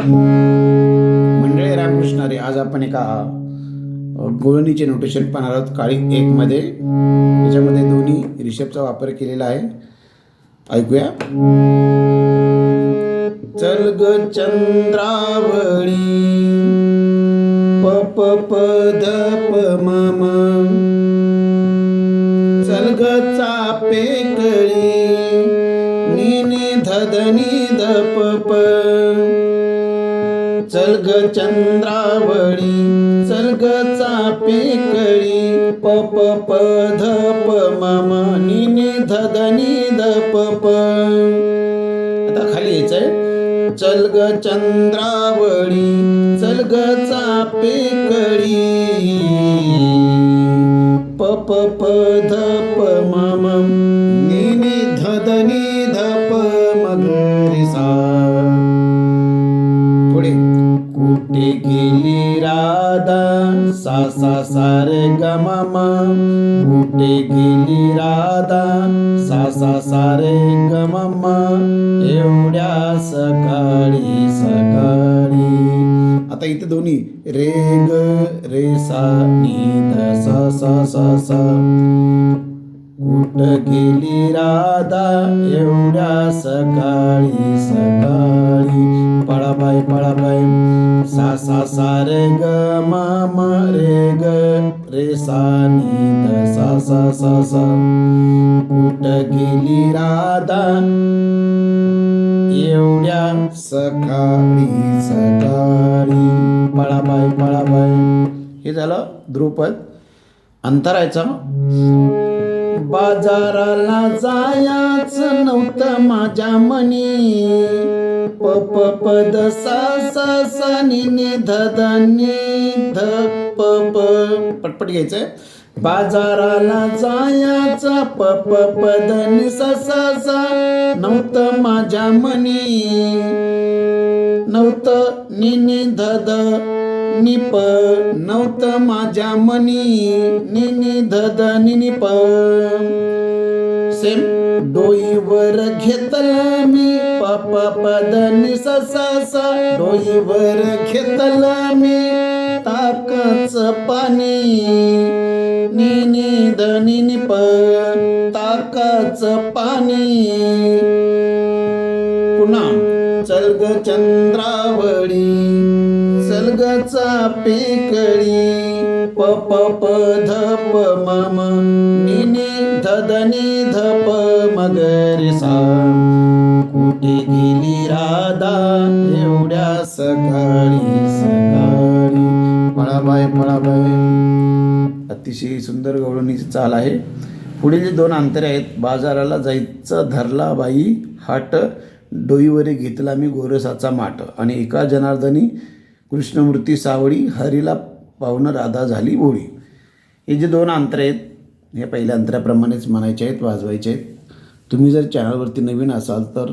मंडळी रामकृष्णारे आज आपण एका गोळणीचे नोटेशन पाहणार आहोत. काळी एकमध्ये त्याच्यामध्ये दोन्ही रिषभचा वापर केलेला आहे. ऐकूया. चल ग चंद्रावळी पप प प प चल ग चापे कळी नी धदनी ध प. चल ग चंद्रावळी चल ग चापे कळी प प प ध प मम नि नी ध ध ध प प. आता खाली यायचंय. चल ग चंद्रावळी चल ग चापे कळी प प प ध प मम नि ध ध सा रे ग गेली राधा सा सा सा ग एवढ्या सकाळी सकाळी. आता इथे दोन्ही रे ग रे सा नी ध सा सा सा सा. कुठ गेली राधा एवढ्या सकाळी सकाळी. पळाबाई पळाबाई सा सा सा रे ग मा मा रे ग रे सा नी ध सा सा सा सा कुठ गेली राधा एवढ्या सकाळी सकाळी पळाबाई पळाबाई हे झालं ध्रुपद अंतरायचं बाजाराला जायाच नव्हतं माझ्या मनी. प प प द सा सा सा नि नि ध ध नि ध प प. पटपट घ्यायचंय. बाजाराला जायाचा प प प द नि सा सा सा. नव्हतं माझ्या मनी. नव्हतं नि नि ध ध निप नव्हतं माझ्या मनी. नि नि ध ध नि नि प. सेम. डोईवर घेतला मी. प प डोईवर घेतलं मी ताकच पाणी. निनी धनी प ताकाच पाणी. पुन्हा चल चंद्रावळी चल पिकळी प प प ध प म म नि सा. सकाळी सकाळी. पळाबाय पळाबाय. अतिशय सुंदर गवळणीची चाल आहे. पुढील जे दोन अंतरे आहेत बाजाराला जायचं धरला बाई हाट डोईवरी घेतला मी गोरसाचा माट. आणि एका जनार्दनी कृष्णमूर्ती सावळी हरीला पाहुणं राधा झाली ओळी. हे जे दोन अंतरे आहेत हे पहिल्या अंतराप्रमाणेच म्हणायचे आहेत वाजवायचे आहेत. तुम्ही जर चॅनलवरती नवीन असाल तर